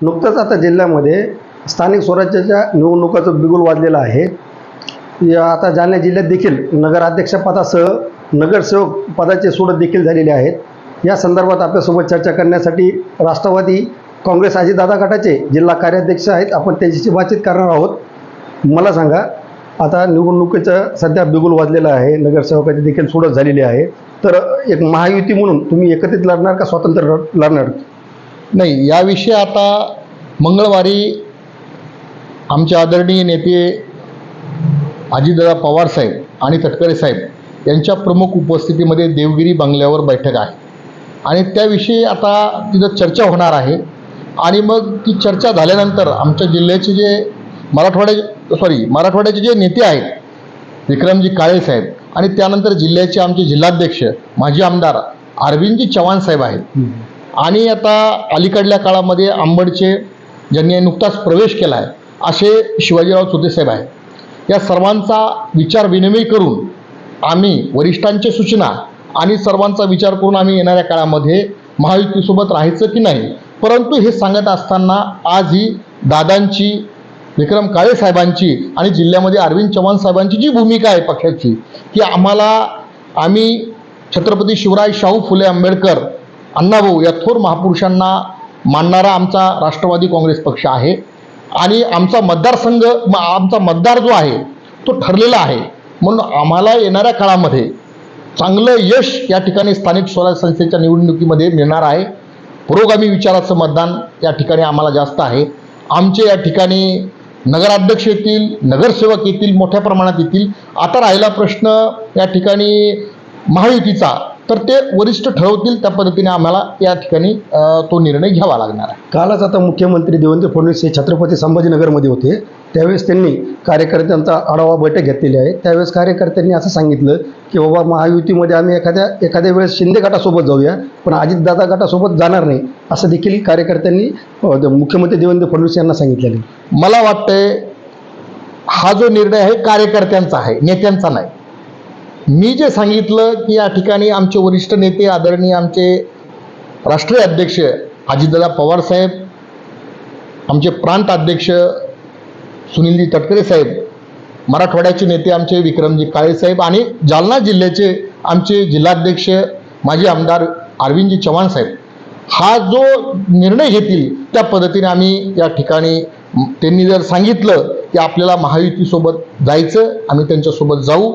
नुकतंच आता जिल्ह्यामध्ये स्थानिक स्वराज्याच्या निवडणुकाचं बिगुल वाजलेलं आहे. या आता जालना जिल्ह्यात देखील नगराध्यक्षपदासह नगरसेवक पदाचे सोडत देखील झालेले आहेत. या संदर्भात आपल्यासोबत चर्चा करण्यासाठी राष्ट्रवादी काँग्रेस अजितदादा गटाचे जिल्हा कार्याध्यक्ष आहेत. आपण त्यांच्याशी बातचीत करणार आहोत. मला सांगा आता निवडणुकीचं सध्या बिगुल वाजलेलं आहे. नगरसेवकाची देखील सोडत झालेली आहे. तर एक महायुती म्हणून तुम्ही एकत्रित लढणार का स्वतंत्र लढणार? नाही याविषयी आता मंगळवारी आमचे आदरणीय नेते अजितदादा पवार साहेब आणि तटकरे साहेब यांच्या प्रमुख उपस्थितीमध्ये देवगिरी बंगल्यावर बैठक आहे. आणि त्याविषयी आता तिथं चर्चा होणार आहे. आणि मग ती चर्चा झाल्यानंतर आमच्या जिल्ह्याचे जे मराठवाड्या सॉरी मराठवाड्याचे जे नेते आहेत विक्रमजी काळे साहेब आणि त्यानंतर जिल्ह्याचे आमचे जिल्हाध्यक्ष माजी आमदार अरविंदजी चव्हाण साहेब आहेत. आणि आता अलीकडल्या काळामध्ये आंबडचे ज्यांनी नुकताच प्रवेश केला आहे असे शिवाजीराव चुतेसाहेब आहे या सर्वांचा विचार विनिमय करून आम्ही वरिष्ठांच्या सूचना आणि सर्वांचा विचार करून आम्ही येणाऱ्या काळामध्ये महायुतीसोबत राहायचं की नाही परंतु हे सांगत असताना आज ही दादांची विक्रम काळे साहेबांची आणि जिल्ह्यामध्ये अरविंद चव्हाण साहेबांची जी भूमिका आहे पक्षाची की आम्हाला आम्ही छत्रपती शिवराय शाहू फुले आंबेडकर अण्णाभाऊ या थोर महापुरुषांना मानणारा आमचा राष्ट्रवादी काँग्रेस पक्ष आहे. आणि आमचा मतदारसंघ म- आमचा मतदार जो आहे तो ठरलेला आहे. म्हणून आम्हाला येणाऱ्या काळामध्ये चांगलं यश या ठिकाणी स्थानिक स्वराज्य संस्थेच्या निवडणुकीमध्ये मिळणार आहे. पुरोगामी विचाराचं मतदान या ठिकाणी आम्हाला जास्त आहे. आमचे या ठिकाणी नगराध्यक्ष येतील नगरसेवक येतील मोठ्या प्रमाणात येतील. आता राहिला प्रश्न या ठिकाणी महायुतीचा. तर ते वरिष्ठ ठरवतील त्या पद्धतीने आम्हाला या ठिकाणी तो निर्णय घ्यावा लागणार आहे. कालच आता मुख्यमंत्री देवेंद्र फडणवीस हे छत्रपती संभाजीनगरमध्ये होते. त्यावेळेस त्यांनी कार्यकर्त्यांचा आढावा बैठक घेतलेली आहे. त्यावेळेस कार्यकर्त्यांनी असं सांगितलं की बाबा महायुतीमध्ये आम्ही एखाद्या एखाद्या वेळेस शिंदे गटासोबत जाऊया पण अजितदादा गटासोबत जाणार नाही असं देखील कार्यकर्त्यांनी मुख्यमंत्री देवेंद्र फडणवीस यांना सांगितलेलं मला वाटतंय हा जो निर्णय आहे कार्यकर्त्यांचा आहे नेत्यांचा नाही. मी जे सांगितलं की या ठिकाणी आमचे वरिष्ठ नेते आदरणीय आमचे राष्ट्रीय अध्यक्ष अजितदादा पवार साहेब आमचे प्रांत अध्यक्ष सुनीलजी तटकरे साहेब मराठवाड्याचे नेते आमचे विक्रमजी काळे साहेब आणि जालना जिल्ह्याचे आमचे जिल्हाध्यक्ष माजी आमदार अरविंदजी चव्हाण साहेब. हा जो निर्णय घेतील त्या पद्धतीने आम्ही या ठिकाणी त्यांनी जर सांगितलं की आपल्याला महायुतीसोबत जायचं आम्ही त्यांच्यासोबत जाऊ.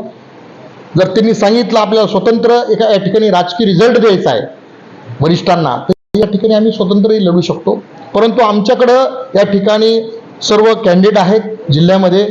जर त्यांनी सांगितलं आपल्याला स्वतंत्र एका या ठिकाणी राजकीय रिझल्ट द्यायचा आहे वरिष्ठांना तर या ठिकाणी आम्ही स्वतंत्रही लढू शकतो. परंतु आमच्याकडं या ठिकाणी सर्व कॅन्डिडेट आहेत जिल्ह्यामध्ये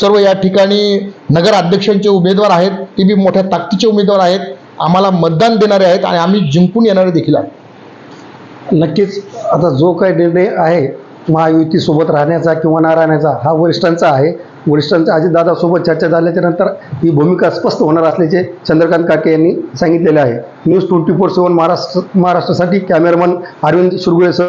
सर्व या ठिकाणी नगर अध्यक्षांचे उमेदवार आहेत ते बी मोठ्या ताकदीचे उमेदवार आहेत आम्हाला मतदान देणारे आहेत आणि आम्ही जिंकून येणारे देखील आहेत. नक्कीच आता जो काही निर्णय आहे महायुतीसोबत राहण्याचा किंवा ना राहण्याचा हा वरिष्ठांचा आहे. वरिष्ठांच्या अजितदादासोबत चर्चा झाल्याच्यानंतर ही भूमिका स्पष्ट होणार असल्याचे चंद्रकांत काके यांनी सांगितलेले आहे. News twenty four seven Maharashtra महाराष्ट्रासाठी कॅमेरामन अरविंद सुरगुळेसह